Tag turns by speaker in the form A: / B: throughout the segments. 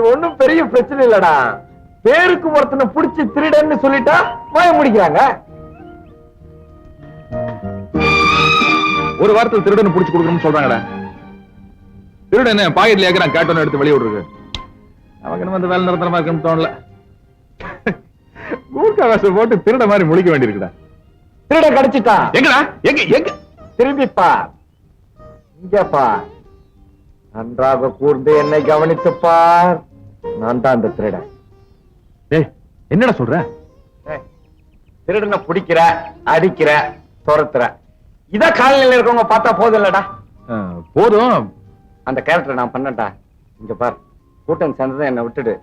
A: இது ஒண்ணும் பெரிய பிரச்சனை இல்லடா. பேருக்கு ஒருத்தனை புடிச்சு திருடன்னு சொல்லிட்டா வாய முடிக்கிறாங்க.
B: ஒரு வாரத்தில் திருடனை புடிச்சு கொடுக்கணும்னு சொல்றாங்கடா. திருடன் என்ன பாக்கெட்ல ஏக்கிறான் கேட்டோன்னு எடுத்து வெளிய விடுறது. அவங்க வந்து வேலை நிரந்தரமா இருக்குன்னு தோணல. கூர்க்கா வேஷம் போட்டு திருட மாதிரி முழிக்க வேண்டியிருக்குடா.
A: திருட கிடைச்சிட்டான்
B: எங்கடா? எங்க எங்க?
A: திரும்பி பார் இங்க பார் நன்றாக கூர்ந்து என்னை கவனித்து பார். நான் தான் அந்த திருடன்
B: என்னடா சொல்ற?
A: திருடனை பிடிக்கிற அடிக்கிற துரத்துற. இத காலநிலையில இருக்கவங்க பார்த்தா போதும் இல்லடா
B: போதும்.
A: அந்த கேரக்டர் நான் பண்ணட்டா இங்க பார் கூட்டம் சேர்ந்ததை என்னை விட்டுடு.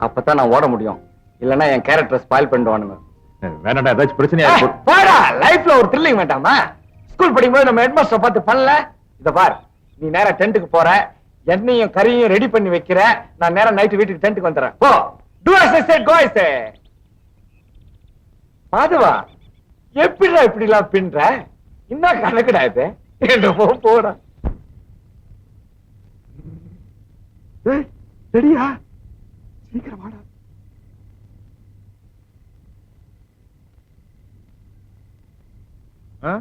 A: அப்பதான் நான் ஓட முடியும். இல்லனா என் கேரக்டர் ஸ்பாயில் பண்ணிடுவானுங்க.
B: அஹ், வேணாம்டா ஏதாச்சும் பிரச்சனையா.
A: போடா லைஃப்ல ஒரு த்ரில்லிங் வேண்டாமா? ஸ்கூல் படிக்கும்போது நம்ம ஹெட்மாஸ்டர் பார்த்து பண்ணல. இத பார் நீ நேரா டென்ட்டுக்கு போற எண்ணெயும் கறியும் ரெடி பண்ணி வைக்கிற நான் நேரா நைட்டு வீட்டுக்கு டென்ட்டுக்கு வந்துடுறேன் போ டு said. மாதவா எப்படிடா இப்படி எல்லாம் பின்ற என்ன கணக்குடா இது என்னமோ போடா ரெடியா சீக்கிரம் வாடா
B: ஆ?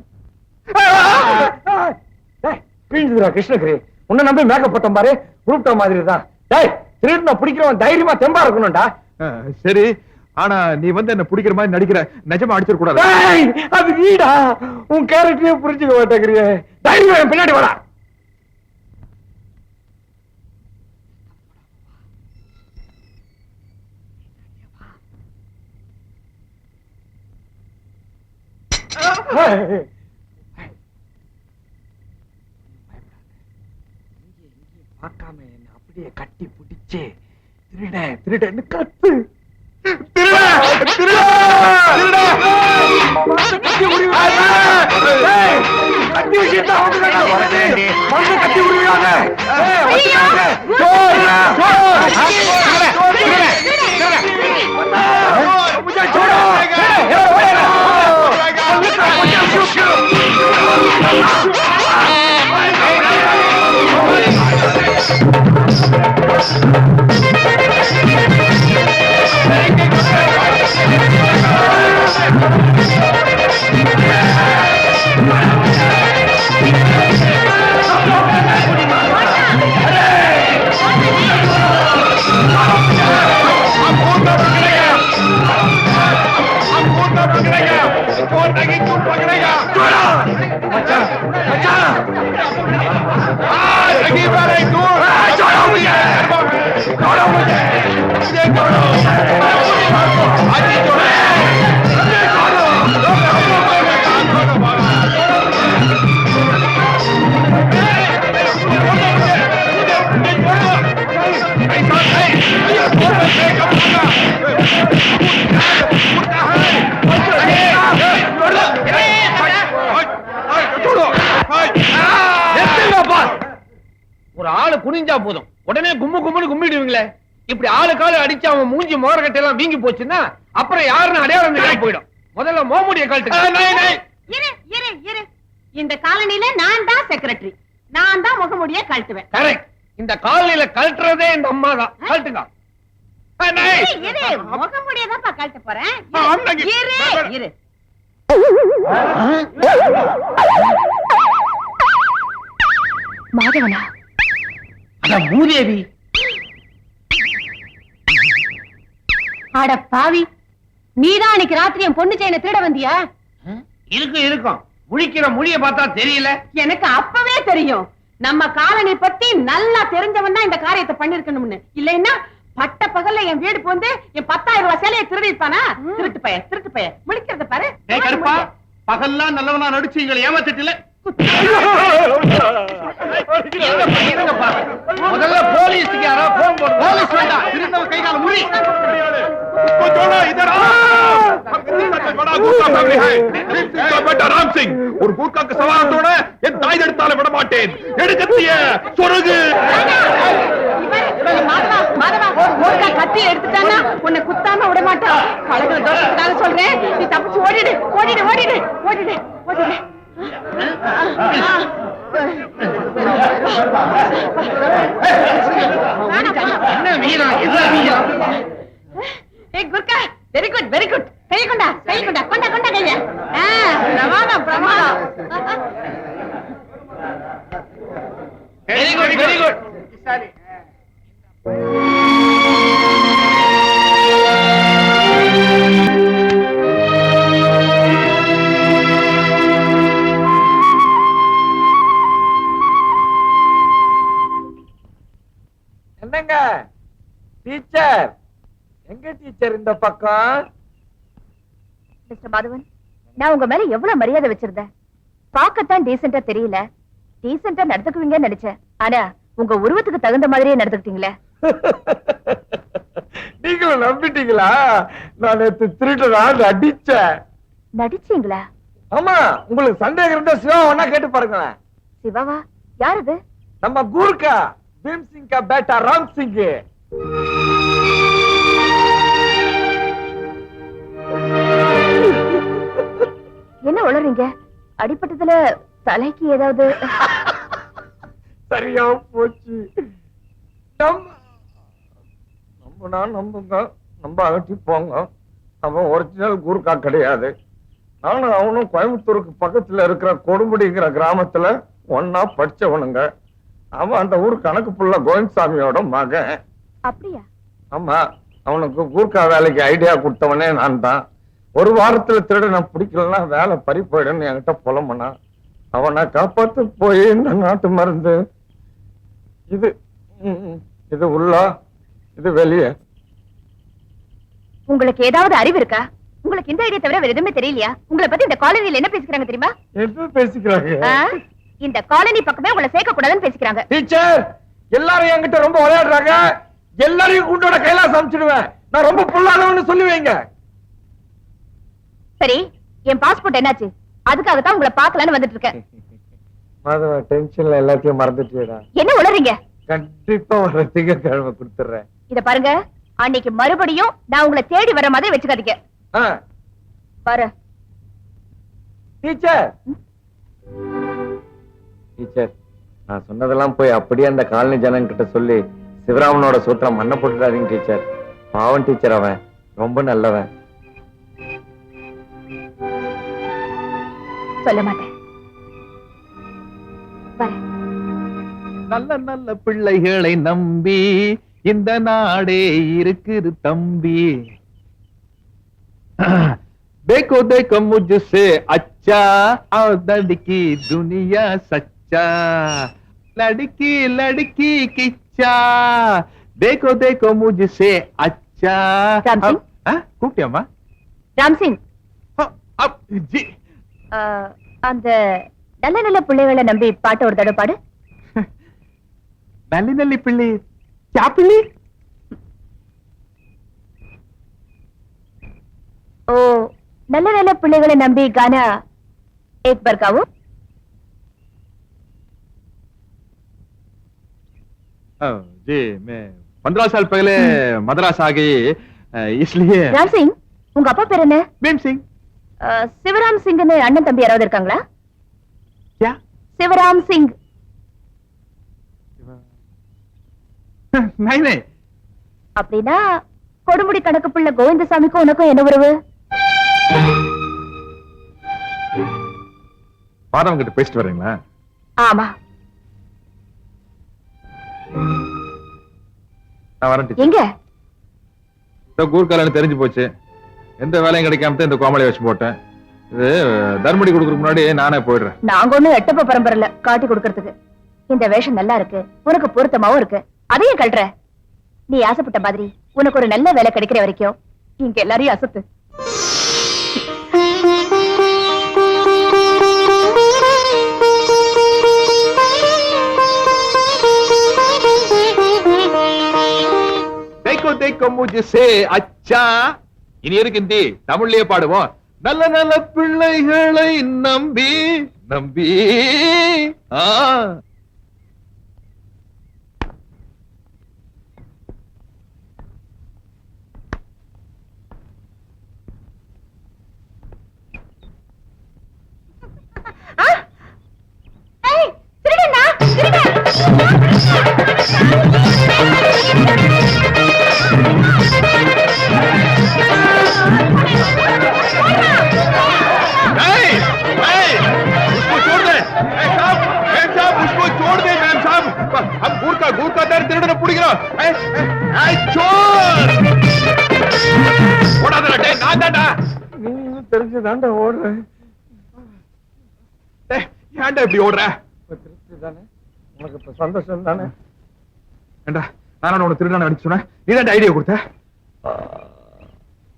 A: கிழிஞ்சுதுடா கிருஷ்ணகிரி உன்னை நம்பி மேக்கப் போட்டோம் பாரு குரூப்ட மாதிரி தான் டேய் திருடின பிடிக்கிறவன் தைரியமா தெம்பா இருக்கணும்டா.
B: சரி. ஆனா நீ வந்து என்ன பிடிக்கிற மாதிரி நடிக்கிற நிஜமா அடிச்சிட கூடாது
A: டேய், அது நீடா உன் கேரக்டரே புரிஞ்சுக்க மாட்டேங்கிறியே. தைரியம் பின்னாடி வாடா. பார்க்காம என்ன அப்படியே கட்டி பிடிச்சு திருட திருடன்னு கத்து. திருட திருட திருட கட்டி
C: குனிஞ்சா போதும். உடனே கும்மு கும்முன்னு கும்பிடுவீங்களே இப்படி ஆளு காலு அடிச்சு அவன் மூஞ்சி மோரக்கட்டை எல்லாம் வீங்கி போச்சுன்னா அப்புறம் யாருன்னு அடையாளம் தெரியாம போயிடும். முதல்ல மோமுடிய கழட்டு
D: இந்த காலனில நான் தான் செக்ரட்டரி நான் தான் முகமுடிய கழட்டுவேன்.
C: கரெக்ட் இந்த காலனில கழட்டுறதே இந்த அம்மா தான். கழட்டுங்க. ஏய், நை.
D: இரு, இரு முகமுடிய தான் கழட்ட போறேன். இரு. மாதவனா?
C: அட மூதேவி.
D: அட பாவி நீதான் அன்னைக்கு ராத்திரி என் பொண்ணு செயினை திருட வந்தியா?
C: இருக்கும் இருக்கும். முழிக்கிற மொழிய பார்த்தா தெரியல.
D: எனக்கு அப்பவே தெரியும். நம்ம காலனி பத்தி நல்லா தெரிஞ்சவன் தான் இந்த காரியத்தை பண்ணிருக்கணும்னு இல்லைன்னா பட்ட பகல்ல என் வீடு போந்து என் பத்தாயிரம் ரூபாய் சேலையை திருடிப்பானா திருட்டு பைய திருட்டு பைய முடிக்கிறத பாரு.
C: பகல்லாம் நல்லவனா நடிச்சு எங்களை இருங்கப்பா. முதல்ல போலீஸுக்கு யாரோ போன் போடு. போலீஸ் வேண்டாம் திருந்தவ கை கால முடி
B: ராம் சிங் ஒரு கூர்க்காக்கு சவாலத்தோட என் தாய் எடுத்தால விட மாட்டேன். எடுக்கத்திய சொருகு.
D: கத்தி எடுத்துட்டானா உன்னை குத்தாம விட மாட்டான் தோட்டத்துக்காக சொல்றேன். நீ தப்பிச்சு ஓடிடு ஓடிடு ஓடிடு ஓடிடு ஓடிடு.
C: என்ன வீரம் என்ன வீரம்
D: ஏய் குர்கா வெரி குட் வெரி குட் கை கொண்டா கை கொண்டா கொண்டா கொண்டா கையா பிரமாதம் பிரமாதம்.
A: பக்கம்
E: மிஸ்டர் மாதவன் நான் உங்க மேல எவ்வளவு மரியாதை வச்சிருந்தேன்? பார்க்கத்தான் டீசெண்டா தெரியல. டீசெண்டா நடந்துக்குவீங்கன்னு நினைச்சேன். ஆனா உங்க உருவத்துக்கு தகுந்த மாதிரியே நடந்துக்கிட்டீங்களே.
A: நீங்களும் நம்பிட்டீங்களா? நான் நேத்து திருட்டு அடிச்சேன்.
E: நடிச்சீங்களா?
A: ஆமா உங்களுக்கு சந்தேகம் இருந்தா சிவா ஒன்னா கேட்டு பாருங்களேன்.
E: சிவாவா? யார் அது?
A: நம்ம கூர்க்கா பீம் சிங் கா பேட்டா ராம் சிங்
E: என்ன உளறீங்க? அடிப்பட்டதுல தலைக்கு ஏதாவது?
A: சரியா போச்சு. நம்ம நம்புனா நம்புங்க. நம்ப அகட்டி போங்க. அவன் ஒரிஜினல் கூர்க்கா கிடையாது. நானும் அவனும் கோயம்புத்தூருக்கு பக்கத்துல இருக்கிற கொடுமுடிங்கிற கிராமத்துல ஒன்னா படிச்சவனுங்க. அவன் அந்த ஊர் கணக்கு புள்ள கோவிந்தசாமியோட மகன்.
E: அப்படியா?
A: ஆமா. அவனுக்கு கூர்க்கா வேலைக்கு ஐடியா கொடுத்தவனே நான் தான் ஒரு வாரத்துல திருடனை பிடிக்கலன்னா வேலை பறி போயிடுன்னு என்கிட்ட புலம்புனான் அவனை காப்பாத்து போய் இந்த நாட்டு மருந்து. இது இது உள்ள இது வெளியே.
E: உங்களுக்கு ஏதாவது அறிவு இருக்கா? உங்களுக்கு இந்த ஐடியா தவிர வேற எதுவுமே தெரியலையா? உங்களை பத்தி இந்த காலனில என்ன பேசிக்கிறாங்க தெரியுமா?
A: எது பேசிக்கிறாங்க?
E: இந்த காலனி பக்கமே உங்களை சேர்க்க கூடாதுன்னு பேசிக்கிறாங்க.
A: டீச்சர் எல்லாரும் என்கிட்ட ரொம்ப விளையாடுறாங்க எல்லாரையும் கூட்டோட கைலாசம் அமைச்சிடுவேன் நான் ரொம்ப புல்லாதவன்னு சொல்லுவீங்க.
E: சரி என் பாஸ்போர்ட் என்னாச்சு? அதுக்காக தான் உங்களை பார்க்கலான்னு வந்துட்டு இருக்கேன்
A: மாதவ டென்ஷன்ல எல்லாத்தையும் மறந்துட்டியடா.
E: என்ன உளறீங்க?
A: கண்டிப்பா வர திங்கக்கிழமை கொடுத்துட்றேன்.
E: இத பாருங்க அன்னைக்கு மறுபடியும் நான் உங்களை தேடி வர மாதிரி வச்சுக்காதீங்க. பாரு.
A: டீச்சர் டீச்சர் நான் சொன்னதெல்லாம் போய் அப்படியே அந்த காலனி ஜனங்க கிட்ட சொல்லி சிவராமனோட சூத்திரம் மண்ணை போட்டுடாதீங்க டீச்சர் பாவம் டீச்சர் அவன். ரொம்ப நல்லவன்.
E: சொல்ல மாட்டேன் வரேன்
B: நல்ல நல்ல பிள்ளைகளை நம்பி இந்த நாடே இருக்குது தம்பி देखो देखो मुझसे अच्छा और लड़की दुनिया सच्चा लड़की लड़की किच्चा देखो देखो मुझसे अच्छा
E: राम सिंह?
B: கூப்பிட்டியாமா
E: ராம்சிங்
B: ஜி
E: ஆஹ், அந்த நல்ல நல்ல பிள்ளைகளை நம்பி பாட்டு ஒரு தடவை பாடு
B: நல்லி நல்லி பிள்ளை சாப்பிள்ளி
E: ஓ நல்ல நல்ல பிள்ளைகளை நம்பி கானா एक बार गाओ
B: जी मैं पंद्रह साल पहले मद्रास आ गई अ, इसलिए
E: ராம் சிங் உங்க அப்பா பேர் என்ன
B: भीम सिंह
E: ஆஹ், சிவராம் சிங் அண்ணன் தம்பி யாராவது இருக்காங்களா? சிவராம் சிங். அப்படின்னா கொடுமுடி கணக்கு பிள்ளை கோவிந்தசாமிக்கும் உனக்கும் என்ன உறவு?
B: மாதவன் கிட்ட பேசிட்டு வரீங்களா
E: ஆமா. எங்க?
B: கூர்காலன்னு தெரிஞ்சு போச்சு. எந்த வேலையும் கிடைக்காம தான் இந்த கோமலை வச்சு போட்டேன். இது தர்மடி கொடுக்கறதுக்கு முன்னாடி நானே போயிடுறேன்.
E: நாங்க ஒண்ணும் எட்டப்ப பரம்பரைல காட்டி கொடுக்கறதுக்கு. இந்த வேஷம் நல்லா இருக்கு உனக்கு பொருத்தமாவும் இருக்கு. அதையும் கல்ற நீ ஆசைப்பட்ட மாதிரி உனக்கு ஒரு நல்ல வேலை கிடைக்கிற வரைக்கும் இங்க எல்லாரையும் அசத்து.
B: தேக்கோ தேக்கோ முஜ்சே அச்சா. இனி இருக்கு ஹிந்தி? தமிழ்லயே பாடுவோம். நல்ல நல்ல பிள்ளைகளை நம்பி நம்பி. ஆ.
E: ஏய், திருடனா?
A: தாண்டா ஓடுறேன்
B: டேய் ஏன்டா இப்படி ஓடுற
A: இப்ப உனக்கு இப்ப சந்தோஷம் தானே
B: ஏண்டா நான் உனக்கு திருடனை அடிச்சு சொன்னேன் நீ தான் ஐடியா கொடுத்த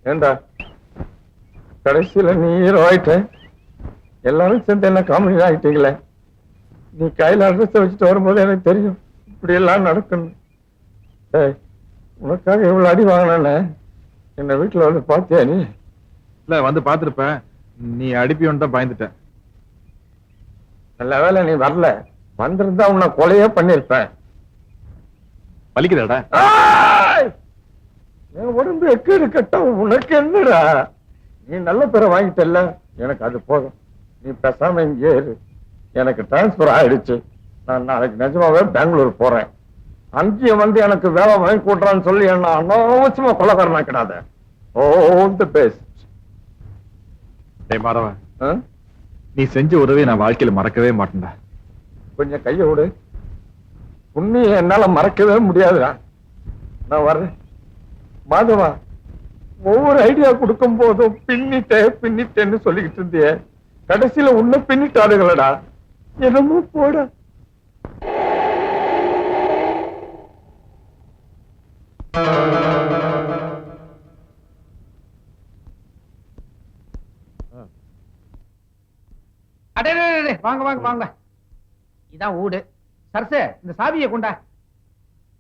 A: ஏண்டா கடைசியில நீ ஹீரோ ஆயிட்ட எல்லாரும் சேர்ந்து என்ன காமெடி ஆயிட்டீங்களே? நீ கையில அட்ரஸ் வச்சுட்டு வரும்போது எனக்கு தெரியும். இப்படி எல்லாம் நடக்கணும். உனக்காக இவ்வளவு அடி வாங்கினே என்ன வீட்டுல வந்து பாத்தியா நீ?
B: இல்ல வந்து பாத்துருப்ப நீ அடிப்பியோன்னு தான் பயந்துட்டேன்.
A: நல்ல வேளை நீ வரல. வந்திருந்தா உன்னை கொலையே பண்ணிருப்பேன்.
B: வலிக்குதாடா!
A: என் உடம்பு எக்கேடு கட்டம் உனக்கு என்னடா? நீ நல்ல பேரை வாங்கிட்டல்ல? எனக்கு அது போதும். நீ பேசாம இங்கே இரு. எனக்கு டிரான்ஸ்பர் ஆயிடுச்சு. நான் நாளைக்கு நிஜமாவே பெங்களூர் போறேன். அங்கேயும் வந்து எனக்கு வேலை வாங்கி கொடுறான்னு சொல்லி என்ன அனாவசியமா கொலகாரனா கிடாத? ஓ தி பெஸ்ட்
B: டேய் மாறவன். நீ செஞ்ச உதவியை நான் வாழ்க்கையில மறக்கவே மாட்டேன்டா.
A: கொஞ்சம் கைய விடு. உண்மையை என்னால மறக்கவே முடியாதுடா. நான் வர்றேன். மாதவா ஒவ்வொரு ஐடியா கொடுக்கும் போதும் பின்னிட்டே பின்னிட்டேன்னு சொல்லிக்கிட்டு இருந்தியே. கடைசியில உன்னை பின்னிட்டாருங்களடா என்னமோ போட.
C: வாங்க வாங்க வாங்க. இதான் ஊடு. சரசு இந்த சாவியை கொண்டா.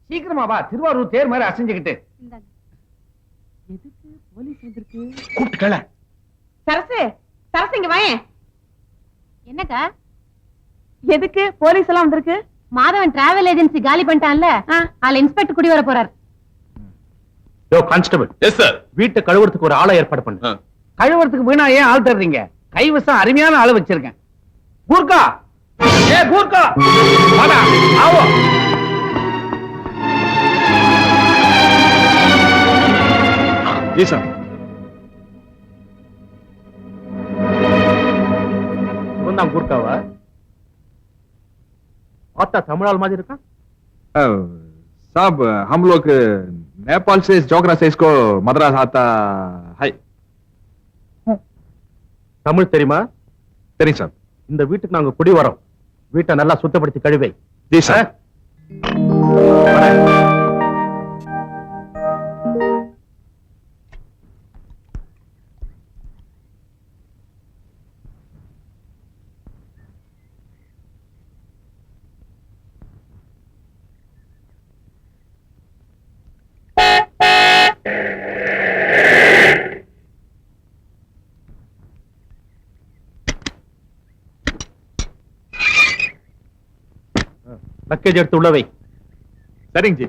C: சீக்கிரமா வா திருவாரூர் தேர் மாதிரி அசைஞ்சுக்கிட்டு. எதுக்கு போலீஸ் வந்திருக்கு? கூப்பிட்டுக்கல.
D: சரசு சரசு இங்க வாயேன்.
E: என்னக்கா?
D: எதுக்கு போலீஸ் எல்லாம் வந்திருக்கு?
E: மாதவன் டிராவல் ஏஜென்சி காலி பண்ணிட்டான்ல. அதுல இன்ஸ்பெக்டர் குடி வர போறார்.
C: யோ கான்ஸ்டபிள்
B: எஸ் சார்
C: வீட்டை கழுவுறதுக்கு ஒரு ஆளை ஏற்பாடு பண்ணு. கழுவுறதுக்கு வீணா ஏன் ஆள் தர்றீங்க? கைவசம் அருமையான ஆளு வச்சிருக்கேன். கூர்க்கா ஏ கூர்க்கா வாடா ஆவோ
B: ஜி சார்
C: இவன் கூர்க்காவா பார்த்தா தமிழால் மாதிரி இருக்கான்
B: साहब हम लोग नेपाल से जोगरा साइज को मद्रास आता है
C: தமிழ் தெரியுமா
B: சரி சார்
C: இந்த வீட்டுக்கு நாங்க குடி வரோம் வீட்டை நல்லா சுத்தப்படுத்தி கழுவை. லக்கேஜ் எடுத்து உள்ளவை
B: சரிங்க ஜி.